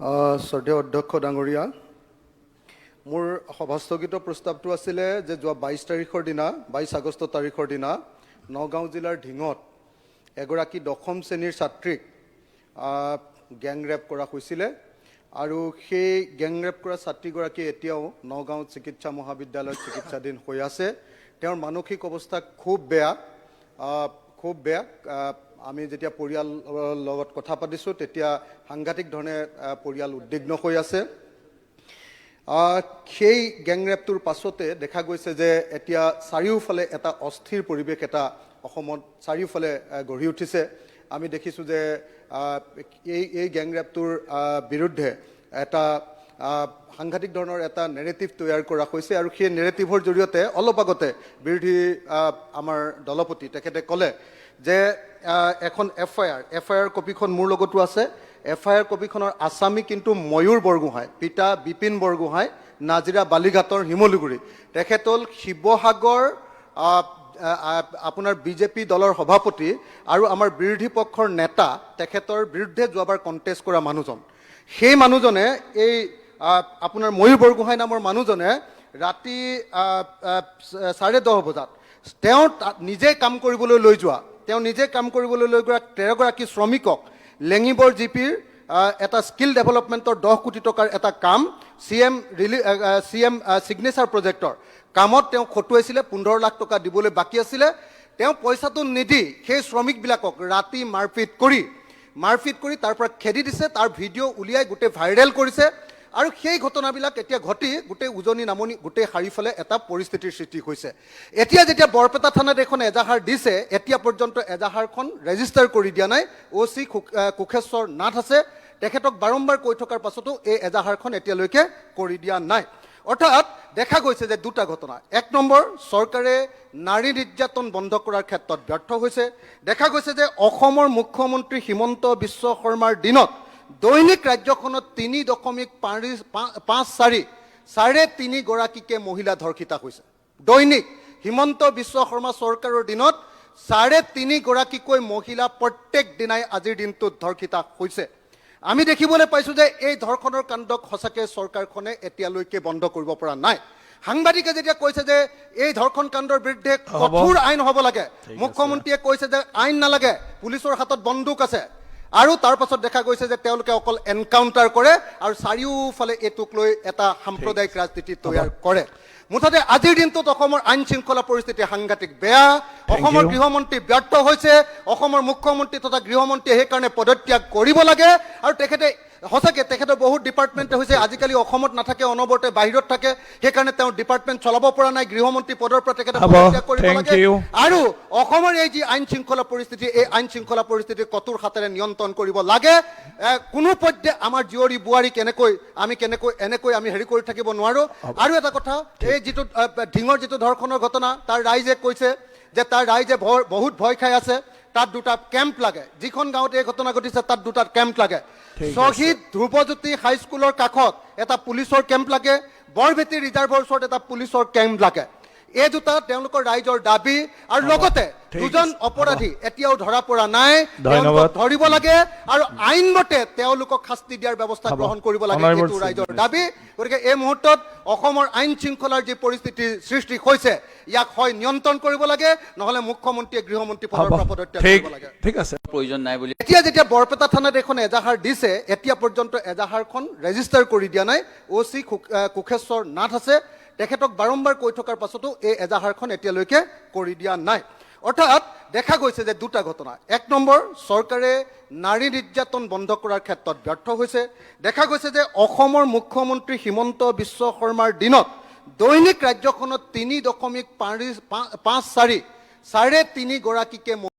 শ্ৰদ্ধেয় অধ্যক্ষ ডাঙৰীয়া, মোৰ সভাস্থগিত প্ৰস্তাৱটো আছিলে যে যোৱা বাইছ তাৰিখৰ দিনা, বাইছ আগষ্ট তাৰিখৰ দিনা, নগাঁও জিলাৰ ঢিঙত এগৰাকী দশম শ্ৰেণীৰ ছাত্ৰীক গেং ৰেপ কৰা হৈছিলে আৰু সেই গেং ৰেপ কৰা ছাত্ৰীগৰাকী এতিয়াও নগাঁও চিকিৎসা মহাবিদ্যালয়ত চিকিৎসাধীন হৈ আছে। তেওঁৰ মানসিক অৱস্থা খুব বেয়া খুব বেয়া আমি যেতিয়া পৰিয়ালৰ লগত কথা পাতিছোঁ, তেতিয়া সাংঘাতিক ধৰণে পৰিয়াল উদ্বিগ্ন হৈ আছে। সেই গেংৰেপটোৰ পাছতে দেখা গৈছে যে এতিয়া চাৰিওফালে এটা অস্থিৰ পৰিৱেশ এটা অসমত চাৰিওফালে গঢ়ি উঠিছে। আমি দেখিছোঁ যে এই এই গেংৰেপটোৰ বিৰুদ্ধে এটা সাংঘাতিক ধৰণৰ এটা নেৰেটিভ তৈয়াৰ কৰা হৈছে আৰু সেই নেৰেটিভৰ জৰিয়তে অলপ আগতে বিৰোধী আমাৰ দলপতি তেখেতে ক'লে যে এখন F I R F I R কপিখন মোৰ লগতো আছে। এফ আই আৰ কপিখনৰ আছামী কিন্তু ময়ূৰ বৰগোহাঁই, পিতা বিপিন বৰগোহাঁই, নাজিৰা বালিঘাটৰ শিমলুগুৰি। তেখেত হ'ল শিৱসাগৰ আপোনাৰ বিজেপি দলৰ সভাপতি আৰু আমাৰ বিৰোধী পক্ষৰ নেতা, তেখেতৰ বিৰুদ্ধে যোৱাবাৰ কণ্টেষ্ট কৰা মানুহজন। সেই মানুহজনে এই আপোনাৰ ময়ূৰ বৰগোহাঁই নামৰ মানুহজনে ৰাতি চাৰে দহ বজাত তেওঁ নিজে কাম কৰিবলৈ লৈ যোৱা। তেওঁ নিজে কাম কৰিবলৈ লৈ যোৱা তেৰগৰাকী শ্ৰমিকক লেঙিবৰ জি পিৰ এটা স্কিল ডেভেলপমেণ্টৰ দহ কোটি টকাৰ এটা কাম চি এম ৰিলি চি এম ছিগনেচাৰ প্ৰজেক্টৰ কামত তেওঁ খটুৱাইছিলে, পোন্ধৰ লাখ টকা দিবলৈ বাকী আছিলে। তেওঁ পইচাটো নিদি সেই শ্ৰমিকবিলাকক ৰাতি মাৰপিট কৰি মাৰপিট কৰি তাৰ খেদি দিছে, তাৰ ভিডিঅ' উলিয়াই গোটেই ভাইৰেল কৰিছে। আৰু সেই ঘটনাবিলাক এতিয়া ঘটি গোটেই উজনি নামনি, গোটেই চাৰিওফালে এটা পৰিস্থিতিৰ সৃষ্টি হৈছে। এতিয়া যেতিয়া বৰপেটা থানাত এখন এজাহাৰ দিছে, এতিয়া পৰ্যন্ত এজাহাৰখন ৰেজিষ্টাৰ কৰি দিয়া নাই। অ' চি কোষেশ্বৰ নাথ আছে। তেখেতক বাৰম্বাৰ কৈ থকাৰ পাছতো এই এজাহাৰখন এতিয়ালৈকে কৰি দিয়া নাই। অৰ্থাৎ দেখা গৈছে যে দুটা ঘটনা। এক নম্বৰ, চৰকাৰে নাৰী নিৰ্যাতন বন্ধ কৰাৰ ক্ষেত্ৰত ব্যৰ্থ হৈছে। দেখা গৈছে যে অসমৰ মুখ্যমন্ত্ৰী হিমন্ত বিশ্ব শৰ্মাৰ দিনত দৈনিক ৰাজ্যখনত তিনি দশমিক পাৰি- পাঁচ চাৰি চাৰে তিনিগৰাকীকে মহিলা ধৰ্ষিতা হৈছে। দৈনিক হিমন্ত বিশ্ব শৰ্মা চৰকাৰৰ দিনত চাৰে তিনিগৰাকীকৈ মহিলা প্ৰত্যেক দিনাই আজিৰ দিনটোত ধৰ্ষিতা হৈছে। আমি দেখিবলৈ পাইছোঁ যে এই ধৰ্ষণৰ কাণ্ডক সঁচাকৈ চৰকাৰখনে এতিয়ালৈকে বন্ধ কৰিব পৰা নাই। সাংবাদিকে যেতিয়া কৈছে যে এই ধৰ্ষণ কাণ্ডৰ বিৰুদ্ধে। কঠোৰ আইন হ'ব লাগে মুখ্যমন্ত্ৰীয়ে কৈছে যে আইন নালাগে পুলিচৰ হাতত বন্দুক আছে। আৰু তাৰ পাছত দেখা গৈছে যে তেওঁলোকে অকল এনকাউণ্টাৰ কৰে আৰু চাৰিওফালে এইটোক লৈ এটা সাম্প্ৰদায়িক ৰাজনীতি তৈয়াৰ কৰে। মুঠতে আজিৰ দিনটোত অসমৰ আইন শৃংখলা পৰিস্থিতি সাংঘাতিক বেয়া। অসমৰ গৃহমন্ত্ৰী ব্যৰ্থ হৈছে। অসমৰ মুখ্যমন্ত্ৰী তথা গৃহমন্ত্ৰীয়ে সেইকাৰণে পদত্যাগ কৰিব লাগে। আৰু তেখেতে সঁচাকৈ তেখেতৰ বহুত ডিপাৰ্টমেণ্ট হৈছে আজিকালি অসমত নাথাকে অনবৰতে বাহিৰত থাকে সেইকাৰণে তেওঁ ডিপাৰ্টমেণ্ট চলাব পৰা নাই গৃহমন্ত্ৰী পদৰ পৰা তেখেতে কৰিব লাগে. আৰু অসমৰ এই যি আইন শৃংখলা পৰিস্থিতি এই আইন শৃংখলা পৰিস্থিতি কঠোৰ হাতেৰে নিয়ন্ত্ৰণ কৰিব লাগে। কোনো পধ্যে আমাৰ জীয়ৰী বোৱাৰীক এনেকৈ আমি কেনেকৈ এনেকৈ আমি হেৰি কৰি থাকিব নোৱাৰো। আৰু এটা কথা এই যিটো ঢিঙৰ যিটো ধৰ্ষণৰ ঘটনা তাৰ ৰাইজে কৈছে যে তাৰ ৰাইজে বহুত ভয় খাই আছে। তাত দুটা কেম্প লাগে। যিখন গাঁৱত এই ঘটনা ঘটিছে তাত দুটা কেম্প লাগে। শ্বহীদ ধ্ৰুৱজ্যোতি হাইস্কুলৰ কাষত এটা পুলিচৰ কেম্প লাগে বৰভেটি ৰিজাৰ্ভৰ ওচৰত এটা পুলিচৰ কেম্প লাগে। এই দুটা তেওঁলোকৰ ৰাইজৰ দাবি আৰু লগতে দুজন। অপৰাধী এতিয়াও ধৰা পৰা নাই। ধন্যবাদ। ধৰিব লাগে আৰু আইনমতে তেওঁলোকক শাস্তি দিয়াৰ ব্যৱস্থা। গ্ৰহণ কৰিব লাগে Honorable ৰাইজৰ দাবি। গতিকে এই মুহূৰ্তত অসমৰ আইন শৃংখলাৰ যি পৰিস্থিতিৰ সৃষ্টি হৈছে ইয়াক হয় নিয়ন্ত্ৰণ কৰিব লাগে নহলে মুখ্যমন্ত্ৰীয়ে গৃহমন্ত্ৰী পদৰ পৰা পদত্যাগ ঠিক কৰিব লাগে। ঠিক আছে। প্ৰয়োজন নাই বুলি এতিয়া যেতিয়া বৰপেটা থানাত এখন এজাহাৰ দিছে এতিয়া পৰ্যন্ত এজাহাৰখন ৰেজিষ্টাৰ কৰি দিয়া নাই। অ' চি কোষেশ্বৰ নাথ আছে। তেখেতক বাৰম্বাৰ কৈ থকাৰ পাছতো এই এজাহাৰখন এতিয়ালৈকে কৰি দিয়া নাই। অৰ্থাৎ দেখা গৈছে যে দুটা ঘটনা। এক নম্বৰ, চৰকাৰে নাৰী নিৰ্যাতন বন্ধ কৰাৰ ক্ষেত্ৰত ব্যৰ্থ হৈছে। দেখা গৈছে যে অসমৰ মুখ্যমন্ত্ৰী হিমন্ত বিশ্ব শৰ্মাৰ দিনত দৈনিক ৰাজ্যখনত তিনি দশমিক পাঁচ চাৰি, চাৰে তিনিগৰাকীকে